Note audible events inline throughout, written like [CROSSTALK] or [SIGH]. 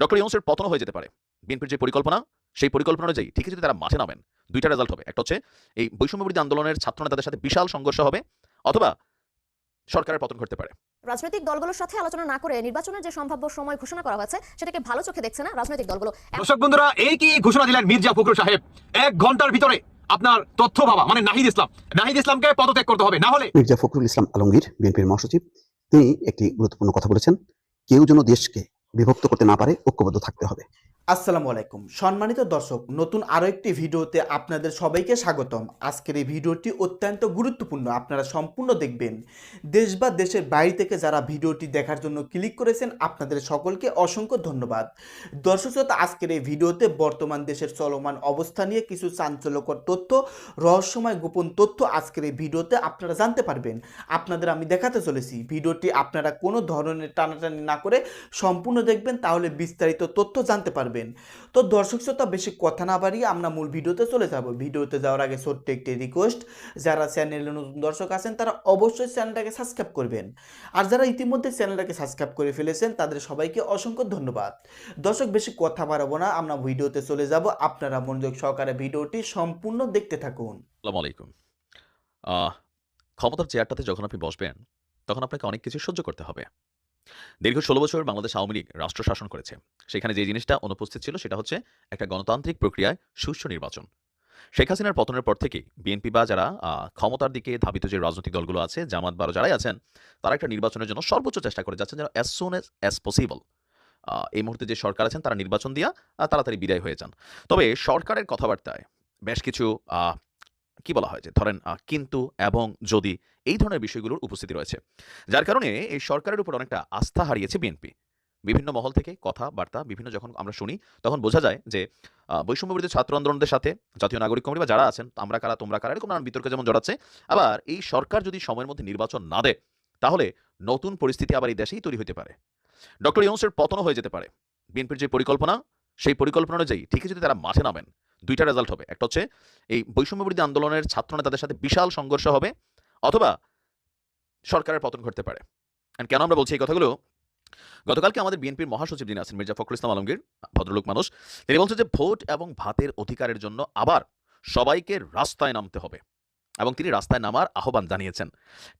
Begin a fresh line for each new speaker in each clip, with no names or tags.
Doctor ইউনুসের পতন হয়ে যেতে পারে। বিএনপির যে পরিকল্পনা সেই পরিকল্পনা অনুযায়ী ঠিকই যদি তারা মাঠে নামেন দুইটা রেজাল্ট হবে। একটা হচ্ছে এই বৈষম্য বিরোধী আন্দোলনের ছাত্র নেতাদের সাথে বিশাল সংঘর্ষ হবে অথবা সরকারের পতন ঘটতে পারে।
রাজনৈতিক দলগুলোর সাথে আলোচনা না করে নির্বাচনের যে সম্ভাব্য সময় ঘোষণা করা হয়েছে সেটাকে ভালো চোখে দেখছে না রাজনৈতিক দলগুলো।
দর্শক বন্ধুরা এই কি ঘোষণা দিলেন মির্জা ফখরুল সাহেব? এক ঘণ্টার ভিতরে আপনার তথ্য বাবা মানে নাহিদ ইসলাম। নাহিদ ইসলামকে পদত্যাগ করতে হবে না হলে
মির্জা ফখরুল ইসলাম আলমগীর বিএনপির মহাসচিব তিনি একটি গুরুত্বপূর্ণ কথা বলেছেন। কেউ যেন দেশকে বিভক্ত করতে না পারে ঐক্যবদ্ধ থাকতে হবে।
আসসালামু আলাইকুম। সম্মানিত দর্শক, নতুন আরও একটি ভিডিওতে আপনাদের সবাইকে স্বাগতম। আজকের এই ভিডিওটি অত্যন্ত গুরুত্বপূর্ণ। আপনারা সম্পূর্ণ দেখবেন। দেশ বা দেশের বাইরে থেকে যারা ভিডিওটি দেখার জন্য ক্লিক করেছেন, আপনাদের সকলকে অসংখ্য ধন্যবাদ। দর্শক শ্রোতা, আজকের এই ভিডিওতে বর্তমান দেশের চলমান অবস্থা নিয়ে কিছু চাঞ্চল্যকর তথ্য, রহস্যময় গোপন তথ্য আজকের এই ভিডিওতে আপনারা জানতে পারবেন। আপনাদের আমি দেখাতে চলেছি। ভিডিওটি আপনারা কোনো ধরনের টানাটানি না করে সম্পূর্ণ দেখবেন, তাহলে বিস্তারিত তথ্য জানতে পারবেন। তো দর্শক শ্রোতা, বেশি কথা না বাড়িয়ে আমরা মূল ভিডিওতে চলে যাব। ভিডিওতে যাওয়ার আগে ছোট্ট একটি রিকোয়েস্ট যারা চ্যানেলে নতুন দর্শক আছেন, তারা অবশ্যই চ্যানেলটাকে সাবস্ক্রাইব করবেন। আর যারা ইতিমধ্যে চ্যানেলটাকে সাবস্ক্রাইব করে ফেলেছেন, তাদের সবাইকে অসংখ্য ধন্যবাদ। দর্শক, বেশি কথা বাড়াবো না, আমরা ভিডিওতে চলে যাব। আপনারা মনোযোগ সহকারে ভিডিওটি সম্পূর্ণ দেখতে থাকুন।
ক্ষমতার চেয়ারটাতে যখন আপনি বসবেন, তখন আপনাকে অনেক কিছু সহ্য করতে হবে। দীর্ঘ ষোলো বছর বাংলাদেশ আওয়ামী লীগ রাষ্ট্র শাসন করেছে। সেখানে যে জিনিসটা অনুপস্থিত ছিল সেটা হচ্ছে একটা গণতান্ত্রিক প্রক্রিয়ায় সুষ্ঠু নির্বাচন। শেখ হাসিনার পতনের পর থেকেই বিএনপি বা যারা ক্ষমতার দিকে ধাবিত যে রাজনৈতিক দলগুলো আছে, জামাত বারো যারাই আছেন, তারা একটা নির্বাচনের জন্য সর্বোচ্চ চেষ্টা করে যাচ্ছেন যেন অ্যাজ সুন অ্যাজ পসিবল এই মুহূর্তে যে সরকার আছেন তারা নির্বাচন দিয়া তাড়াতাড়ি বিদায় হয়ে যান। তবে সরকারের কথাবার্তায় বেশ কিছু কি বলা হয় যে, ধরেন কিন্তু এবং যদি এই ধরনের বিষয়গুলোর উপস্থিতি রয়েছে। যার কারণে এই সরকারের উপর অনেকটা আস্থা হারিয়েছে বিএনপি। বিভিন্ন মহল থেকে কথাবার্তা বিভিন্ন যখন আমরা শুনি, তখন বোঝা যায় যে বৈষম্য বিরোধী ছাত্র আন্দোলনদের সাথে জাতীয় নাগরিক কমিটি বা যারা আছেন, আমরা কারা, তোমরা কারা, এরকম নানান বিতর্কে যেমন জড়াচ্ছে, আবার এই সরকার যদি সময়ের মধ্যে নির্বাচন না দেয়, তাহলে নতুন পরিস্থিতি আবার এই দেশেই তৈরি হতে পারে। ডক্টর ইউনুসের পতনও হয়ে যেতে পারে। বিএনপির যে পরিকল্পনা, সেই পরিকল্পনা অনুযায়ী ঠিকই যদি তারা মাঠে নামেন দুইটা রেজাল্ট হবে। একটা হচ্ছে এই বৈষম্য বিরোধী আন্দোলনের ছাত্র নেতাদের সাথে বিশাল সংঘর্ষ হবে অথবা সরকারের পতন ঘটতে পারে। And কেন আমরা বলছি এই কথাগুলো? গতকালকে আমাদের বিএনপির মহাসচিব যিনি আছেন মির্জা ফখরুল ইসলাম আলমগীর, ভদ্রলোক মানুষ, তিনি বলছেন যে ভোট এবং ভাতের অধিকারের জন্য আবার সবাইকে রাস্তায় নামতে হবে এবং তিনি রাস্তায় নামার আহ্বান জানিয়েছেন।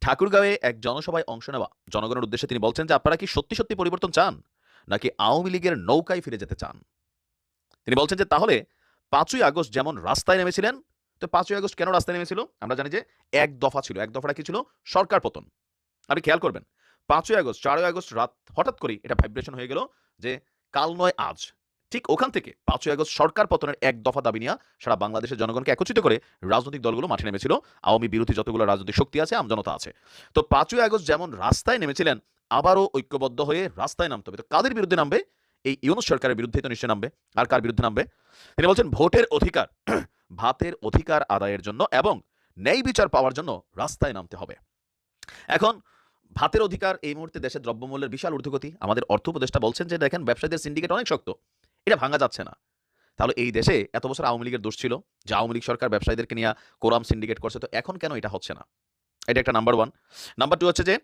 ঠাকুরগাঁওয়ে এক জনসভায় অংশ নেওয়া জনগণের উদ্দেশ্যে তিনি বলছেন যে আপনারা কি সত্যি সত্যি পরিবর্তন চান? নাকি আওয়ামী লীগের নৌকায় ফিরে যেতে চান? তিনি বলছেন যে তাহলে পাঁচই আগস্ট যেমন রাস্তায় নেমেছিলেন, তো পাঁচই আগস্ট কেন রাস্তায় নেমেছিল? আমরা জানি যে এক দফা ছিল, এক দফাটা কি ছিল? সরকার পতন। আপনি খেয়াল করবেন, পাঁচই আগস্ট, চারই আগস্ট রাত হঠাৎ করেই এটা ভাইব্রেশন হয়ে গেল যে কাল নয়, আজ। ঠিক ওখান থেকে পাঁচই আগস্ট সরকার পতনের এক দফা দাবি নিয়ে সারা বাংলাদেশের জনগণকে একত্রিত করে রাজনৈতিক দলগুলো মাঠে নেমেছিল। আওয়ামী বিরোধী যতগুলো রাজনৈতিক শক্তি আছে, আমজনতা আছে। তো পাঁচই আগস্ট যেমন রাস্তায় নেমেছিলেন, আবারও ঐক্যবদ্ধ হয়ে রাস্তায় নামতে হবে। তো কাদের বিরুদ্ধে নামবে? এই ইউনুস সরকারের বিরুদ্ধে তো নিশ্চয় নামবে। আর কার বিরুদ্ধে নামবে? তিনি বলছেন, ভোটের অধিকার, [CLEARS THROAT] ভাতের অধিকার আদায়ের জন্য এবং ন্যায় বিচার পাওয়ার জন্য রাস্তায় নামতে হবে। এখন, ভাতের অধিকার এই মুহূর্তে দেশের দ্রব্যমূল্যের বিশাল ঊর্ধ্বগতি। আমাদের অর্থ উপদেষ্টা বলছেন যে, দেখেন, ব্যবসায়ীদের সিন্ডিকেট অনেক শক্ত। এটা ভাঙা যাচ্ছে না। তাহলে এই দেশে এত বছর আওয়ামী লীগের দোষ ছিল, যে আওয়ামী লীগ সরকার ব্যবসায়ীদেরকে নিয়ে কোরাম সিন্ডিকেট করছে। তো এখন কেন এটা হচ্ছে না? এটা একটা নাম্বার ওয়ান নাম্বার টু হচ্ছে যে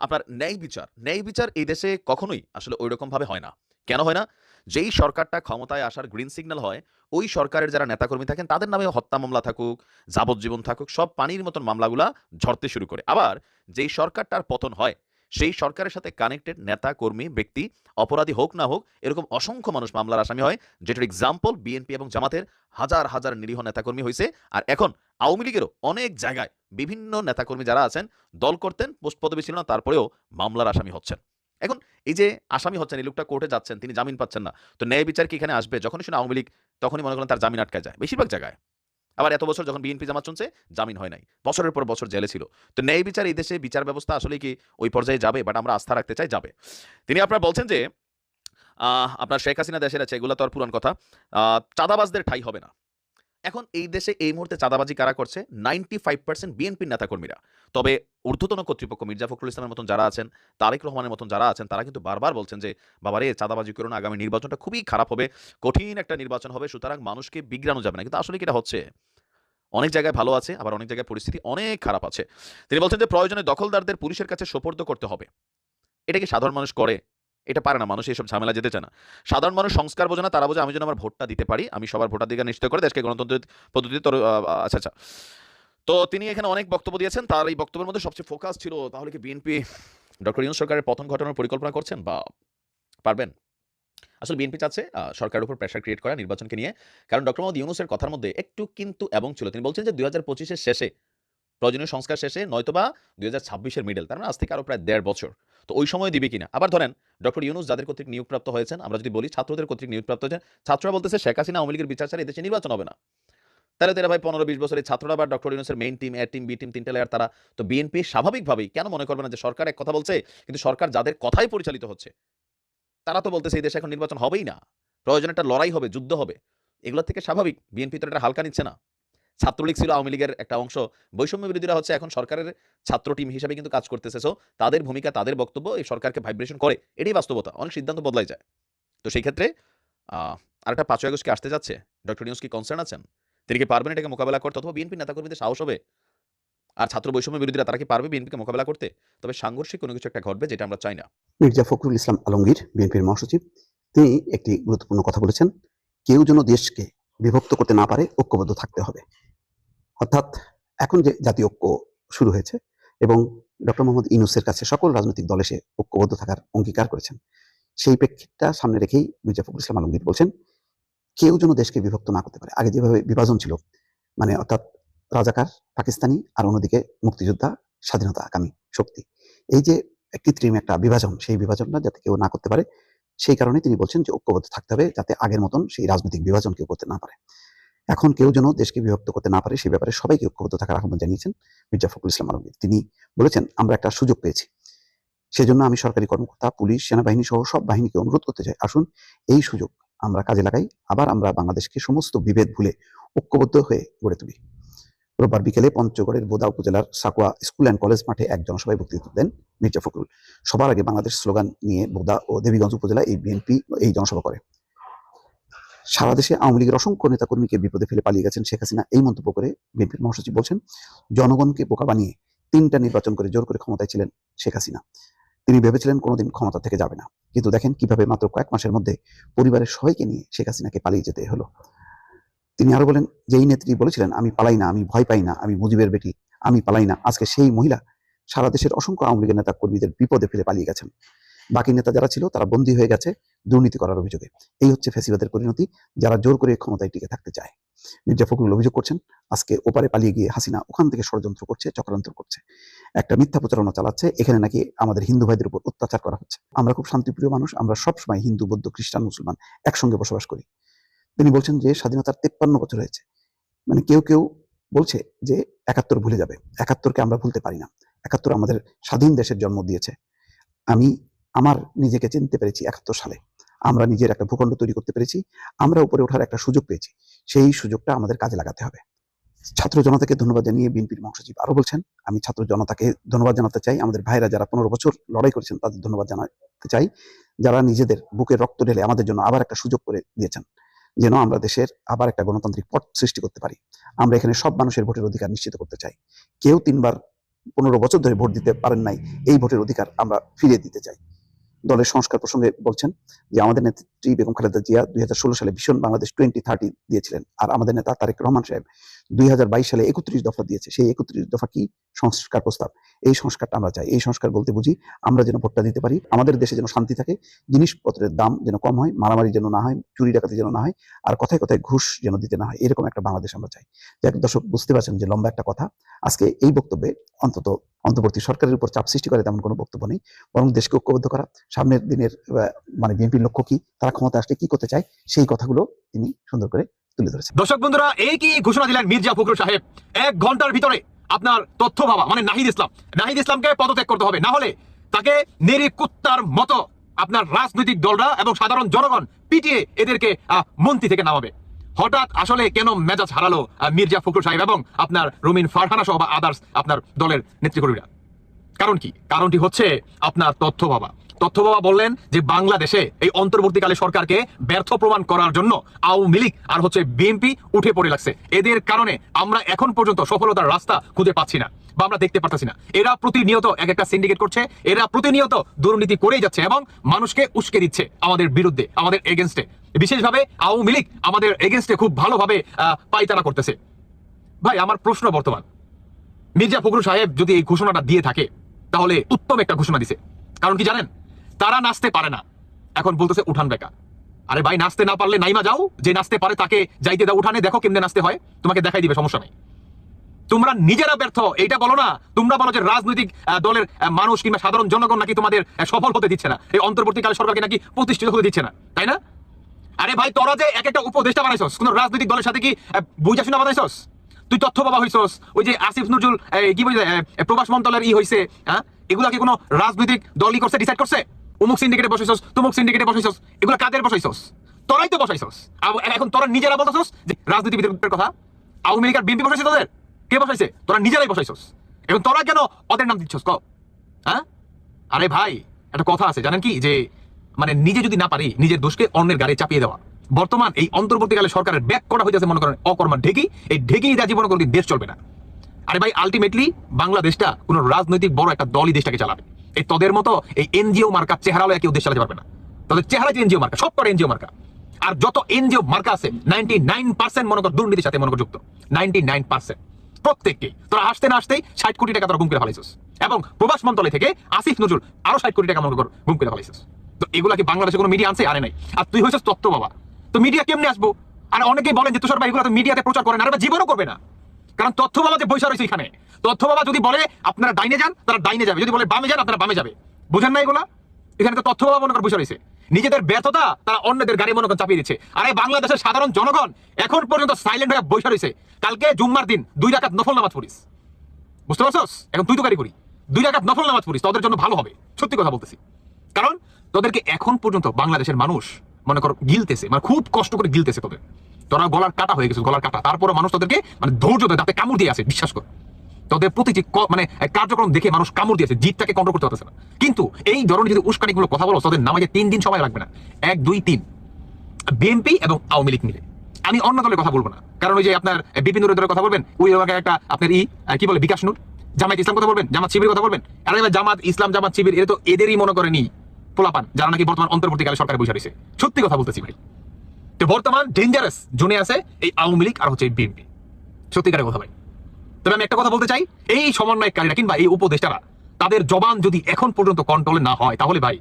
আপনার ন্যায় বিচার। ন্যায় বিচার এই দেশে কখনোই আসলে ওই রকমভাবে হয় না। কেন হয় না? যেই সরকারটা ক্ষমতায় আসার গ্রিন সিগন্যাল হয়, ওই সরকারের যারা নেতাকর্মী থাকেন, তাদের নামে হত্যা মামলা থাকুক, যাবজ্জীবন থাকুক, সব পানির মতন মামলাগুলা ঝরতে শুরু করে। আবার যেই সরকারটার পতন হয়, সেই সরকারের সাথে কানেক্টেড নেতা কর্মী ব্যক্তি, অপরাধী হোক না হোক, এরকম অসংখ্য মানুষ মামলার আসামি হয়, যেটার এক্সাম্পল বিএনপি এবং জামাতের হাজার হাজার নিরীহ নেতাকর্মী হয়েছে। আর এখন আওয়ামী লীগেরও অনেক জায়গায় বিভিন্ন নেতাকর্মী যারা আছেন, দল করতেন, পোস্ট পদবী ছিল না, তারপরেও মামলার আসামি হচ্ছেন। এখন এই যে আসামি হচ্ছেন, এই লোকটা কোর্টে যাচ্ছেন, তিনি জামিন পাচ্ছেন না, তো ন্যায় বিচার কি এখানে আসবে? যখনই শুনে আওয়ামী লীগ, তখনই মনে করেন তার জামিন আটকায় যায়। বেশিরভাগ জায়গায়। আবার এত বছর যখন বিএনপি জামাত চলছে, জামিন হয় নাই। বছরের পর বছর জেলে ছিল। তো ন্যায় বিচার এই দেশে বিচার ব্যবস্থা আসলে কি ওই পর্যায়ে যাবে? বাট আমরা আস্থা রাখতে চাই যাবে। তিনি আপনার বলছেন যে আপনার শেখ হাসিনা দেশের আছে, এগুলো তো আর পুরান কথা। চাঁদাবাজদের ঠাই হবে না। এখন এই দেশে এই মুহূর্তে চাঁদাবাজি কারা করছে? নাইনটি ফাইভ পার্সেন্ট বিএনপির নেতাকর্মীরা। তবে ঊর্ধ্বতন কর্তৃপক্ষ মির্জা ফখরুল ইসলামের মতন যারা আছেন, তারেক রহমানের মতন যারা আছেন, তারা কিন্তু বারবার বলছেন যে, বাবারে, চাঁদাবাজি করুন আগামী নির্বাচনটা খুবই খারাপ হবে, কঠিন একটা নির্বাচন হবে, সুতরাং মানুষকে বিগ্রানো যাবে না। কিন্তু আসলে কি এটা হচ্ছে? অনেক জায়গায় ভালো আছে, আবার অনেক জায়গায় পরিস্থিতি অনেক খারাপ আছে। তিনি বলছেন যে, প্রয়োজনে দখলদারদের পুলিশের কাছে সোপর্দ করতে হবে। এটা কি সাধারণ মানুষ করে? এটা পারে না, মানুষ এইসব ঝামেলা যেতে চায় না। সাধারণ মানুষ সংস্কার বোঝে না, তারা বোঝে আমি যেন আমার ভোটটা দিতে পারি, আমি সবার ভোটাধিকার নিশ্চিত করে দেশকে গণতন্ত্র পদ্ধতিতে আচ্ছা আচ্ছা। তো তিনি এখানে অনেক বক্তব্য দিয়েছেন, তার এই বক্তব্যের মধ্যে সবচেয়ে ফোকাস ছিল তাহলে কি বিএনপি, ডক্টর ইউনুস সরকারের পতন ঘটানোর পরিকল্পনা করছেন বা পারবেন? আসলে বিএনপি চাচ্ছে সরকারের উপর প্রেশার ক্রিয়েট করা, নির্বাচনকে নিয়ে। কারণ ডক্টর মোহাম্মদ ইউনুসের কথার মধ্যে একটু কিন্তু এবং ছিল। তিনি বলছেন যে দুই হাজার পঁচিশের শেষে প্রয়োজনীয় সংস্কার শেষে নয়তোবা দুই হাজার ছাব্বিশের মিডল তার মানে আজ থেকে আরও প্রায় দেড় বছর। তো ওই সময় দিবে কিনা? আবার ধরেন, ডক্টর ইউনুস যাদের কর্তৃক নিয়োগপ্রাপ্ত হয়েছেন, আমরা যদি বলি ছাত্রদের কর্তৃক নিয়োগপ্রাপ্ত হয়েছেন, ছাত্ররা বলতেছে শেখ হাসিনা আওয়ামী লীগের বিচার ছাড়া এদেশে নির্বাচন হবে না। তাহলে তেরা ভাই পনেরো বিশ বছরের ছাত্ররা বা ডক্টর ইউনুসের main team A team B team তিনটা লেয়ার তারা। তো বিএনপি স্বাভাবিকভাবেই, কেন মনে করবে না যে সরকার এক কথা বলছে, কিন্তু সরকার যাদের কথাই পরিচালিত হচ্ছে, তারা তো বলতেছে এই দেশে এখন নির্বাচন হবেই না। প্রয়োজন একটা লড়াই হবে, যুদ্ধ হবে। এগুলোর থেকে স্বাভাবিক বিএনপি তো এটা হালকা নিচ্ছে না। ছাত্রলীগ ছিল আওয়ামী লীগের একটা অংশ। বৈষম্য বিরোধীরা হচ্ছে এখন সরকারের ছাত্র টিম হিসেবে কিন্তু কাজ করতেছে। সো তাদের ভূমিকা তাদের বক্তব্য এই সরকারকে ভাইব্রেশন করে। এটাই বাস্তবতা অনেক সিদ্ধান্ত বদলাই যায়। তো সেই ক্ষেত্রে আহ, আরেকটা পাঁচই আগস্ট কি আসতে যাচ্ছে? ডক্টর নিউজ কি কনসার্ন আছেন? তিনি কি পারবেন এটাকে মোকাবেলা করতে? অথবা বিএনপি নেতাকর্মীদের সাহস হবে? আর ছাত্র বৈষম্য বিরোধীরা তারা কি পারবে বিএনপিকে মোকাবেলা করতে? তবে সাংঘর্ষিক কোনো কিছু একটা ঘটবে যেটা আমরা চাই না।
মির্জা ফখরুল ইসলাম আলমগীর বিএনপির মহাসচিব তিনি একটি গুরুত্বপূর্ণ কথা বলেছেন। কেউ যেন দেশকে বিভক্ত করতে না পারে ঐক্যবদ্ধ থাকতে হবে। অর্থাৎ এখন যে জাতীয় ঐক্য শুরু হয়েছে এবং ডক্টর মোহাম্মদ ইনুসের কাছে সকল রাজনৈতিক দল এসে ঐক্যবদ্ধ থাকার অঙ্গীকার করেছেন, সেই প্রেক্ষিতটা সামনে রেখেই মির্জা ফখরুল ইসলাম আলমগীর বলছেন, কেউ যেন দেশকে বিভক্ত না করতে পারে। আগে যেভাবে বিভাজন ছিল মানে অর্থাৎ রাজাকার, পাকিস্তানি আর অন্যদিকে মুক্তিযোদ্ধা, স্বাধীনতা আগামী শক্তি, এই যে কৃত্রিম একটা বিভাজন, সেই বিভাজনটা যাতে কেউ না করতে পারে, সেই কারণে তিনি বলছেন যে ঐক্যবদ্ধ থাকতে হবে যাতে আগের মতন সেই রাজনৈতিক বিভাজন কেউ করতে না পারে। এখন কেউ যেন দেশকে বিভক্ত করতে না পারে সেই ব্যাপারে সবাইকে ঐক্যবদ্ধ থাকার আহ্বান জানিয়েছেন মির্জা ফখরুল ইসলাম আলমগীর। তিনি বলেছেন, আমরা একটা সুযোগ পেয়েছি। সেজন্য আমি সরকারি কর্মকর্তা, পুলিশ, সেনাবাহিনী সহ সব বাহিনীকে অনুরোধ করতে চাই। আসুন, এই সুযোগ আমরা কাজে লাগাই। আবার আমরা বাংলাদেশকে সমস্ত বিভেদ ভুলে ঐক্যবদ্ধ হয়ে গড়ে তুলি। রোববার বিকেলে পঞ্চগড়ের বোদা উপজেলার সাকুয়া স্কুল অ্যান্ড কলেজ মাঠে এক জনসভায় বক্তৃতা দেন মির্জা ফখরুল। সবার আগে বাংলাদেশ স্লোগান নিয়ে বোদা ও দেবীগঞ্জ উপজেলা এই বিএনপি এই জনসভা করে। সারা দেশে আওয়ামী লীগের অসংখ্য নেতাকর্মীকে বিপদে ফেলে পালিয়ে গেছেন শেখ হাসিনা এই মন্তব্য করে বিএনপির মহাসচিব বলছেন, জনগণকে বোকা বানিয়ে তিনটা নির্বাচন করে জোর করে ক্ষমতায় ছিলেন শেখ হাসিনা। তিনি ভেবেছিলেন কোনোদিন ক্ষমতা থেকে যাবে না। কিন্তু দেখেন কীভাবে মাত্র কয়েক মাসের মধ্যে পরিবারের সবাইকে নিয়ে শেখ হাসিনাকে পালিয়ে যেতে হলো। তিনি আরও বলেন যেই নেত্রী বলেছিলেন, আমি পালাই না, আমি ভয় পাই না, আমি মুজিবের বেটি, আমি পালাই না। আজকে সেই মহিলা সারা দেশের অসংখ্য আওয়ামী লীগের নেতা কর্মীদের বিপদে ফেলে পালিয়ে গেছেন। বাকি নেতা যারা ছিল, তারা বন্দী হয়ে গেছে। দুর্নীতি করার অভিযোগে। এই হচ্ছে ফেসিবাদের পরিণতি, যারা জোর করে ক্ষমতায় টিকে থাকতে চায়। মির্জা ফখরুল অভিযোগ করছেন, আজকে ওপারে পালিয়ে গিয়ে হাসিনা ওখান থেকে ষড়যন্ত্র করছে চক্রান্ত করছে। একটা মিথ্যা প্রচারণা চালাচ্ছে, এখানে নাকি আমাদের হিন্দু ভাইদের উপর অত্যাচার করা হচ্ছে। আমরা খুব শান্তিপ্রিয় মানুষ, আমরা সবসময় হিন্দু, বৌদ্ধ, খ্রিস্টান, মুসলমান একসঙ্গে বসবাস করি। তিনি বলছেন যে স্বাধীনতার তেপ্পান্ন বছর হয়েছে। মানে কেউ কেউ বলছে যে একাত্তর ভুলে যাবে। একাত্তরকে আমরা ভুলতে পারি না। একাত্তর আমাদের স্বাধীন দেশের জন্ম দিয়েছে। আমি আমার নিজেকে চিনতে পেরেছি একাত্তর সালে। আমরা নিজের একটা ভূখণ্ড তৈরি করতে পেরেছি, আমরা উপরে ওঠার একটা সুযোগ পেয়েছি, সেই সুযোগটা আমাদের কাজে লাগাতে হবে। ছাত্র জনতাকে ধন্যবাদ জানিয়ে বিএনপির মহাসচিব আরও বলছেন, আমি ছাত্র জনতাকে ধন্যবাদ জানাতে চাই। আমাদের ভাইরা যারা পনেরো বছর লড়াই করেছেন তাদের ধন্যবাদ জানাতে চাই। যারা নিজেদের বুকে রক্ত ঢেলে আমাদের জন্য আবার একটা সুযোগ করে দিয়েছেন, যেন আমরা দেশের আবার একটা গণতান্ত্রিক পথ সৃষ্টি করতে পারি। আমরা এখানে সব মানুষের ভোটের অধিকার নিশ্চিত করতে চাই। কেউ তিনবার পনেরো বছর ধরে ভোট দিতে পারেন নাই, এই ভোটের অধিকার আমরা ফিরিয়ে দিতে চাই। দলের সংস্কার প্রসঙ্গে বলছেন যে, আমাদের নেত্রী বেগম খালেদা জিয়া দুই সালে ভীষণ বাংলাদেশ টোয়েন্টি থার্টি দিয়েছিলেন। আর আমাদের নেতা তারেক রহমান সাহেব দুই সালে একত্রিশ দফা দিয়েছে। সেই একত্রিশ দফা কি? সংস্কার প্রস্তাব। এই সংস্কারটা আমরা চাই। এই সংস্কার বলতে বুঝি আমরা যেন ভোটটা দিতে পারি, আমাদের দেশে যেন শান্তি থাকে, জিনিসপত্রের দাম যেন কম হয়, মারামারি যেন না হয়, চুরি ডাকাতি যেন না হয়, আর কথায় কথায় ঘুষ যেন দিতে না হয়। এরকম একটা বাংলাদেশ আমরা চাই। যাক দর্শক, বুঝতে পারছেন যে লম্বা একটা কথা। আজকে এই বক্তব্যে অন্তত অন্তর্বর্তী সরকারের উপর চাপ সৃষ্টি করে তেমন কোনো বক্তব্য নেই। বরং দেশকে ঐক্যবদ্ধ করা, সামনের দিনের মানে বিএনপির লক্ষ্য কি, তারা ক্ষমতা আসলে কি করতে চায়, সেই কথাগুলো তিনি সুন্দর করে তুলে ধরেছেন।
দর্শক বন্ধুরা, এই কি ঘোষণা দিলেন মির্জা ফখরুল সাহেব? এক ঘণ্টার ভিতরে আপনার তথ্য বাবা মানে নাহিদ ইসলাম, নাহিদ ইসলামকে পদত্যাগ করতে হবে। না হলে তাকে নেরি কুত্তার মতো আপনার রাজনৈতিক দলরা এবং সাধারণ জনগণ পিটিয়ে এদেরকে মন্ত্রী থেকে নামাবে। হঠাৎ আসলে কেন মেজাজ হারালো মির্জা ফখরুল সাহেব এবং আপনার রুমিন ফারহানা সহ বা আদার্স আপনার দলের নেতৃকর্মীরা? কারণ কি? কারণটি হচ্ছে আপনার তথ্য বাবা। তথ্য বাবা বললেন যে বাংলাদেশে এই অন্তর্বর্তীকালে সরকারকে ব্যর্থ প্রমাণ করার জন্য আওয়ামী লীগ আর হচ্ছে বিএনপি উঠে পড়ে লাগছে। এদের কারণে আমরা এখন পর্যন্ত সফলতার রাস্তা খুঁজে পাচ্ছি না বা আমরা দেখতে পারতেছি না। এরা প্রতিনিয়ত এক একটা সিন্ডিকেট করছে, এরা প্রতিনিয়ত দুর্নীতি করেই যাচ্ছে এবং মানুষকে উস্কে দিচ্ছে আমাদের বিরুদ্ধে, আমাদের এগেনস্টে বিশেষভাবে আওয়ামী লীগ আমাদের এগেনস্টে খুব ভালোভাবে পায়তারা করতেছে। ভাই, আমার প্রশ্ন বর্তমান। মির্জা ফখরুল সাহেব যদি এই ঘোষণাটা দিয়ে থাকে, তাহলে উত্তম একটা ঘোষণা দিছে। কারণ কি জানেন? তারা নাচতে পারে না। এখন বলতেছে উঠান বেকা। আরে ভাই নাচতে না পারলে নাইমা যাও যে নাচতে পারে তাকে যাইতে দাও উঠানে দেখো কেমনে নাচতে হয় তোমাকে দেখাই দিবে সমস্যা নাই। তোমরা নিজেরা ব্যর্থ এইটা বলো না তোমরা বলো যে রাজনৈতিক দলের মানুষ কিংবা সাধারণ জনগণ নাকি তোমাদের সফল হতে দিচ্ছে না। এই অন্তর্বর্তীকালে সরকারকে নাকি প্রতিষ্ঠিত হতে দিচ্ছে না তাই না? আরে ভাই তোরা যে এক একটা উপদেষ্টা বানাইছস কোন রাজনৈতিক দলের সাথে কি আহ, বুঝা শুনা বানাইছস? তুই তথ্য বাবা হইছস ওই যে আসিফ নজরুল কি বলে আহ, প্রবাস মন্ত্রণালয়ের ই হইছে হ্যাঁ? এগুলা কি কোনো রাজনৈতিক দলই করছে ডিসাইড করছে? অমুক সিন্ডিকেটে বসাইছস, তুমুক সিন্ডিকেটে বসাইছস, এগুলা কাদের বসাইছস? তোরাই তো বসাইছস। এখন তোরা নিজেরা বলতেছস যে রাজনীতিবিদের কথা, আওয়ামী লীগ আর বিএনপি বসাইছে তোদের? কে বসাইছে? তোরা নিজেরাই বসাইছস। এখন তোরা কেন ওদের নাম দিচ্ছস ক হ্যাঁ? আরে ভাই, একটা কথা আছে, জানেন কি? যে মানে নিজে যদি না পারি, নিজের দোষকে অন্যের গাড়ি চাপিয়ে দেওয়া। বর্তমান এই অন্তর্বর্তীকালে সরকারের ব্যাক করা হইতেছে মনে করেন অকর্মা ঢেকি, এই ঢেকি যা জীবন করে দেশ চলবে না। আরে ভাই আলটিমেটলি বাংলাদেশটা কোনো রাজনৈতিক বড় একটা দলই দেশটাকে চালাবে। এই তোদের মতো এই এনজিও মার্কা চেহারা লয়ে কেউ চালাতে পারবে না। তোদের চেহারা যে এনজিও মার্কা, সব করে এনজিও মার্কা। আর যত এনজিও মার্কা আছে নাইনটি নাইন পার্সেন্ট মনে কর দুর্নীতির সাথে মনে কর যুক্ত। নাইনটি নাইন পার্সেন্ট প্রত্যেককে তোরা আসতে না আসতেই ষাট কোটি টাকা তোরা গুম করে ফেলাইছিস। এবং প্রবাস মন্ত্রণালয় থেকে আসিফ নজরুল আরও ষাট কোটি টাকা মনে কর গুম করে ফেলাইছিস। তো এগুলা কি বাংলাদেশে কোনো মিডিয়া আনছে? আনে নাই। আর তুই হয়েছিস তত্ত্ব বাবা। তো মিডিয়া কেমনে আসব? আর অনেকেই বলেন যে তুষার ভাই এগুলো তো মিডিয়াতে প্রচার করেন আর জীবনও করবে না। কারণ তথ্য বাবা যে বৈশা রয়েছে এখানে তথ্য বাবা যদি বলে আপনারা ডাইনে যান, তারা ডাইনে যাবে। যদি বলে বামে যান, আপনারা বামে যাবে। বুঝেন না এগুলা? এখানে তো তথ্য বাবা মনে কর বৈশা রয়েছে। নিজেদের ব্যর্থতা তারা অন্যদের গাড়ি মনে করেন চাপিয়ে দিচ্ছে। আরে বাংলাদেশের সাধারণ জনগণ এখন পর্যন্ত সাইলেন্ট হয়ে বৈশা রয়েছে। কালকে জুম্মার দিন দুই রাকাত নফল নামাজ পড়িস। বুঝতে পারছস? এখন তুই তো গাড়ি করি। দুই রাকাত নফল নামাজ পড়িস, তোদের জন্য ভালো হবে। সত্যি কথা বলতেছি। কারণ তোদেরকে এখন পর্যন্ত বাংলাদেশের মানুষ মনে কর গিলতেছে মানে খুব কষ্ট করে গিলতেছে তোদের। তোরা গলার কাটা হয়ে গেছে গলার কাটা। তারপরে মানুষ তোদেরকে মানে ধৈর্য দেয় তাতে কামড় দিয়ে আছে, বিশ্বাস কর। তোদের প্রতিটি মানে কার্যক্রম দেখে মানুষ কামড় দিয়েছে জিতটাকে কন্ট্রোল করতে পারতেছে না। কিন্তু এই ধরনের যদি উস্কানিগুলো কথা বলো, তোদের নামাজে তিন দিন সময় লাগবে না। এক, দুই, তিন। বিএনপি এবং আওয়ামী লীগ মিলে। আমি অন্য দলের কথা বলব না। কারণ ওই যে আপনার বিপিন দলের কথা বলবেন, ওই এলাকায় একটা আপনার ই কি বলে, বিকাশ নূর? জামাত ইসলাম কথা বলবেন, জামাত শিবির কথা বলবেন। আর জামাত ইসলাম, জামাত শিবির, এরা তো এদেরই মনে করেনি পোলাপান, যারা নাকি বর্তমান অন্তর্বর্তীকালে সরকারে বসে রয়েছে। সত্যি কথা বলতেছি ভাই। তো বর্তমান ডেঞ্জারাস জোনে আছে এই আওয়ামী লীগ আর হচ্ছে বিএনপি। সত্যিকারের কথা ভাই। তবে আমি একটা কথা বলতে চাই, এই সমন্বয়কারীরা কিংবা এই উপদেষ্টারা, তাদের জবান যদি এখন পর্যন্ত কন্ট্রোলে না হয়, তাহলে ভাই,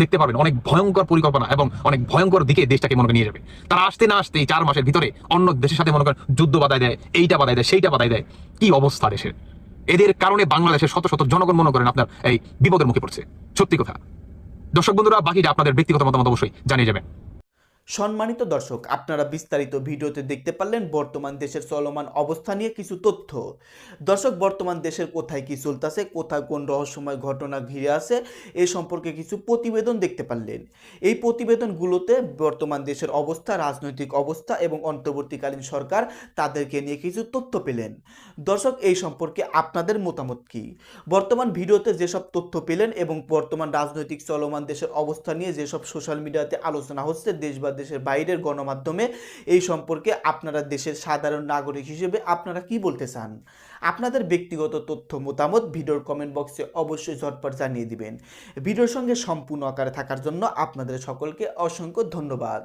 দেখতে পারবেন অনেক ভয়ঙ্কর পরিকল্পনা এবং অনেক ভয়ঙ্কর দিকে দেশটাকে মনে নিয়ে যাবে। তারা আসতে না আসতে চার মাসের ভিতরে অন্য দেশের সাথে মনে করেন যুদ্ধ বাধায় দেয়, এইটা বাধায় দেয়, সেইটা বাধায় দেয়। কি অবস্থা দেশের? এদের কারণে বাংলাদেশের শত শত জনগণ মনে করেন আপনার এই বিপদের মুখে পড়ছে। সত্যি কথা। দর্শক বন্ধুরা, বাকিটা আপনাদের ব্যক্তিগত মতামত অবশ্যই জানিয়ে যাবেন।
সম্মানিত দর্শক, আপনারা বিস্তারিত ভিডিওতে দেখতে পারলেন বর্তমান দেশের চলমান অবস্থা নিয়ে কিছু তথ্য। দর্শক, বর্তমান দেশের কোথায় কি চলতেছে, কোথায় কোন রহস্যময় ঘটনা ঘিরে আছে এই সম্পর্কে কিছু প্রতিবেদন দেখতে পারলেন। এই প্রতিবেদনগুলোতে বর্তমান দেশের অবস্থা, রাজনৈতিক অবস্থা এবং অন্তর্বর্তীকালীন সরকার তাদেরকে নিয়ে কিছু তথ্য পেলেন। দর্শক, এই সম্পর্কে আপনাদের মতামত কি? বর্তমান ভিডিওতে যেসব তথ্য পেলেন এবং বর্তমান রাজনৈতিক চলমান দেশের অবস্থা নিয়ে যেসব সোশ্যাল মিডিয়াতে আলোচনা হচ্ছে, দেশ বা দেশের বাইরের গণমাধ্যমে এই সম্পর্কে আপনারা দেশের সাধারণ নাগরিক হিসেবে আপনারা কি বলতে চান? আপনাদের ব্যক্তিগত তথ্য, মতামত ভিডিওর কমেন্ট বক্সে অবশ্যই ঝটপট জানিয়ে দিবেন। ভিডিওর সঙ্গে সম্পূর্ণ আকারে থাকার জন্য আপনাদের সকলকে অসংখ্য ধন্যবাদ।